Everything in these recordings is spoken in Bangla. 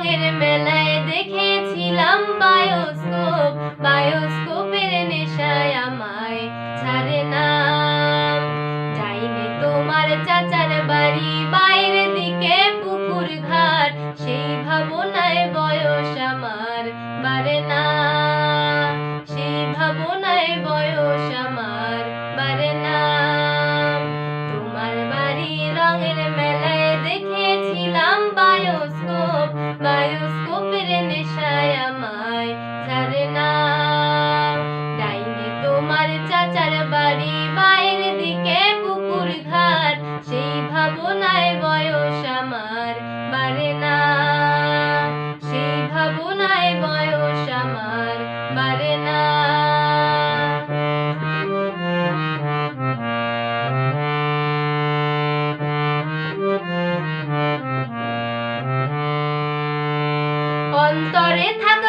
রঙের মেলায় দেখেছিলাম বায়োস্কোপ। বায়োস্কোপের নেশায় আমায় ছাড়ে না। যাইনি তোমার চাচার বাড়ি, বাইরের দিকে পুকুর ঘাট। সেই ভাবনায় বয়স আমার বাড়ে না। সেই ভাবনায় বয়স আমার বাড়ে না। তোমার বাড়ি রঙের বায়োস্কোপ বায়োস্কোপের অন্তরে থাক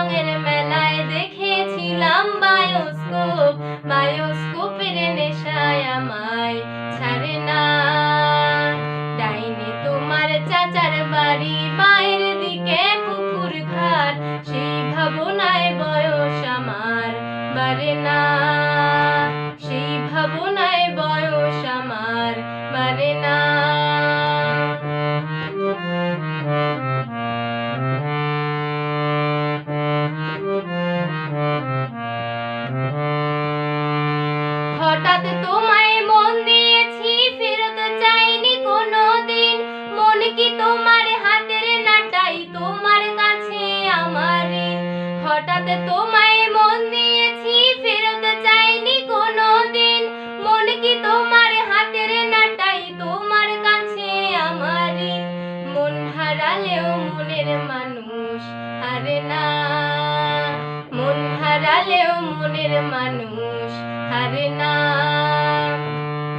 রঙের মেলায় দেখেছিলাম বায়োস্কোপ। বায়োস্কোপের নেশায় আমায় ছাড়ে না। ডাইনি তোমার চাচার বাড়ি বাইরের দিকে পুকুর ঘাট। সেই ভাবনায় বয়স আমার বাড়ে না। হঠাৎ তোমায় মন দিয়েছি, ফেরত চাইনি কোনো দিন মন কি তোমার হাতের নাটাই তোমার কাছে আমার হঠাৎ তোমায় মন দিয়েছি, ফেরত চাইনি কোনো দিন মন কি তোমার হাতের নাটাই তোমার কাছে আমার। মন হারালেও মনের মানুষ হারে না। মন হারালেও মনের মানুষ হারে না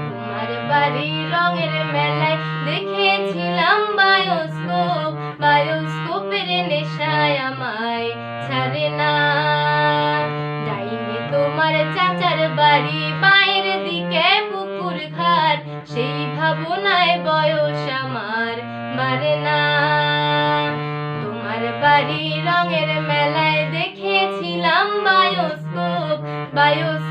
তোমার বাড়ি রঙের মেলায় দেখেছিলাম বায়োস্কোপ। বায়োস্কোপের নেশায় আমায় ছাড়ে না। যাইনি তোমার চাচার বাড়ি বাইরের দিকে পুকুর ঘাট। সেই ভাবনায় বয়স আমার বাড়ে না। তোমার বাড়ি রঙের মেলায় দেখেছিলাম বায়োস্কোপ। বায়ো